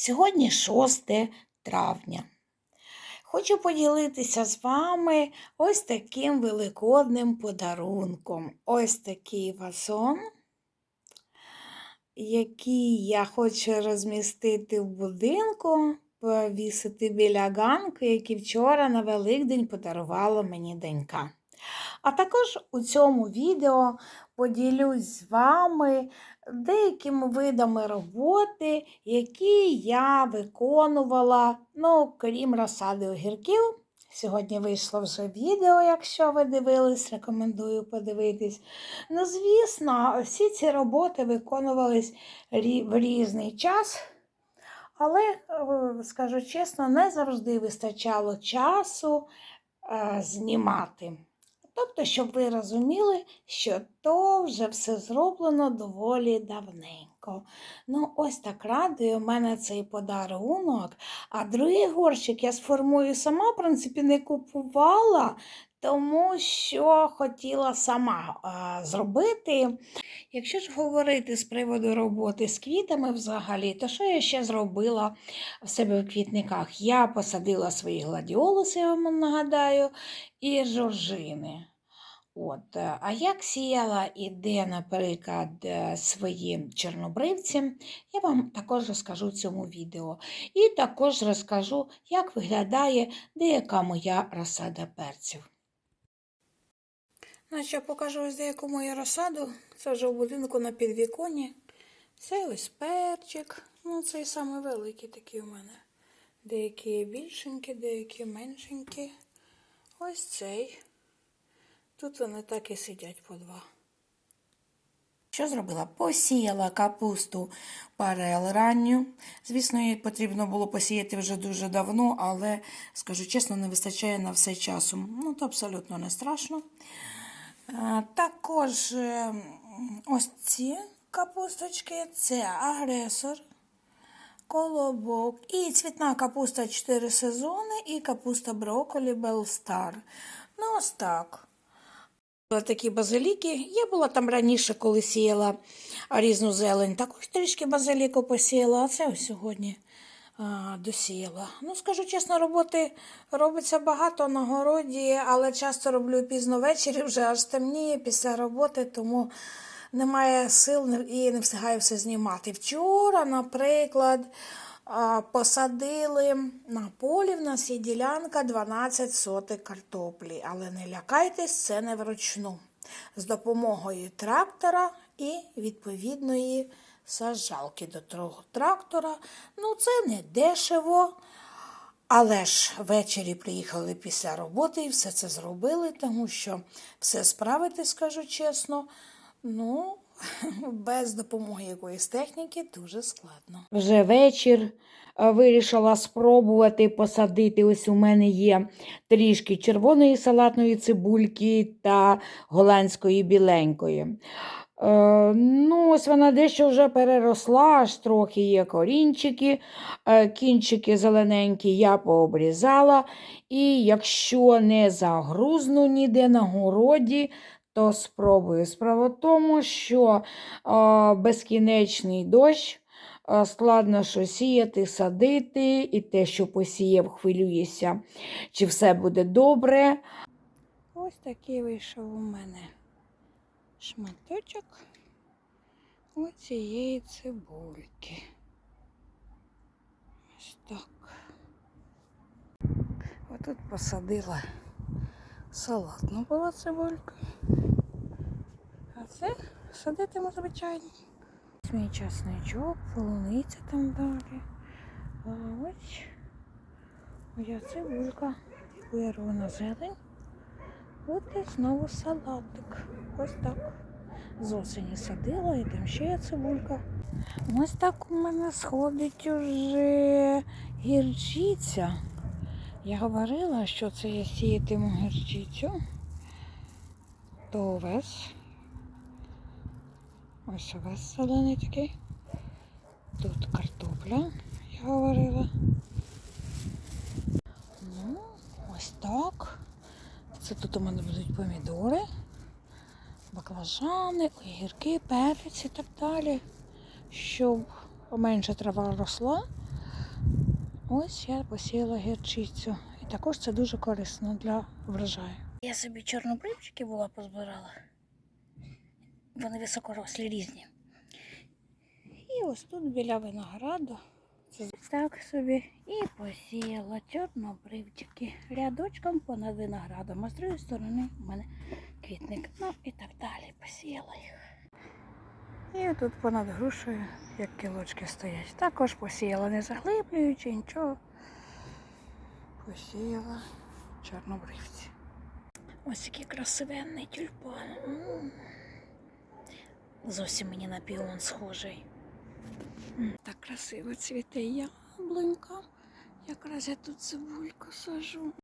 Сьогодні 6 травня. Хочу поділитися з вами ось таким великодним подарунком. Ось такий вазон, який я хочу розмістити в будинку, повісити біля ганку, який вчора на Великдень подарувала мені донька. А також у цьому відео поділюсь з вами деякими видами роботи, які я виконувала, ну, крім розсади огірків. Сьогодні вийшло вже відео, якщо ви дивились, рекомендую подивитись. Ну, звісно, всі ці роботи виконувались в різний час, але, е, скажу чесно, не завжди вистачало часу е, знімати. Тобто, щоб ви розуміли, що то вже все зроблено доволі давненько. Ну, ось так радує мене цей подарунок. А другий горщик я сформую сама, в принципі, не купувала, тому що хотіла сама а, зробити. Якщо ж говорити з приводу роботи з квітами взагалі, то що я ще зробила в себе в квітниках? Я посадила свої гладіолуси, я вам нагадаю, і жоржини. От. е, А як сіяла і де, наприклад, е, свої чорнобривці, я вам також розкажу в цьому відео. І також розкажу, як виглядає деяка моя розсада перців. Ну, що покажу ось деяку мою розсаду. Це вже в будинку на підвіконні. Це ось перчик. Ну, цей самий великий такий у мене. Деякі більшенькі, деякі меншенькі. Ось цей. Тут вони так і сидять по два. Що зробила? Посіяла капусту парел ранню. Звісно, її потрібно було посіяти вже дуже давно, але, скажу чесно, не вистачає на все часу. Ну, то абсолютно не страшно. Також е, ось ці капусточки це агресор, колобок і цвітна капуста 4 сезони, і капуста брокколі Белстар. Ну, ось так. Такі базиліки. Я була там раніше, коли сіяла різну зелень. Також трішки базиліку посіяла, а це сьогодні а, досіяла. Ну, скажу чесно, роботи робиться багато на городі, але часто роблю пізно ввечері, вже аж темніє після роботи, тому немає сил і не встигаю все знімати. Вчора, наприклад, посадили на полі, в нас є ділянка 12 сотих картоплі. Але не лякайтесь, це не вручну. З допомогою трактора і відповідної саджалки до того трактора. Ну, це не дешево. Але ж ввечері приїхали після роботи і все це зробили, тому що все справити, скажу чесно, ну, без допомоги якоїсь техніки дуже складно. Вже вечір вирішила спробувати посадити. Ось у мене є трішки червоної салатної цибульки та голландської біленької. Е, ну, ось вона дещо вже переросла, аж трохи є корінчики, е, кінчики зелененькі я пообрізала. І якщо не загрузну ніде на городі, то спробую. Справа в тому, що е, безкінечний дощ. Складно що сіяти, садити, і те, що посіяв, хвилюєшся, чи все буде добре. Ось такий вийшов у мене шматочок оцієї цибульки. Ось так. Отут посадила салатну була цибулька. Це садитиму звичайно. Мій часничок, полуниця там далі. А ось моя цибулька, вирвана зелень. Буде знову салатик. Ось так. З осені садила і там ще є цибулька. Ось так у мене сходить уже гірчиця. Я говорила, що це я сіятиму гірчицю. То овес. Ось овес зелений такий. Тут картопля, я говорила. Ну, ось так. Це тут у мене будуть помідори, баклажани, огірки, перець і так далі. Щоб менше трава росла. Ось я посіяла гірчицю. І також це дуже корисно для врожаю. Я собі чорнобривчики була позбирала. Вони високорослі різні. І ось тут біля винограду. Так собі і посіяла чорнобривчики рядочком понад виноградом, а з другої сторони в мене квітник. Ну і так далі посіяла їх. І тут понад грушею, як кілочки стоять. Також посіяла, не заглиблюючи нічого. Посіяла чорнобривці. Ось який красивенний тюльпан. Зовсім мені на піон схожий. Так красиво цвіте яблунька. Якраз я тут цибульку сажу.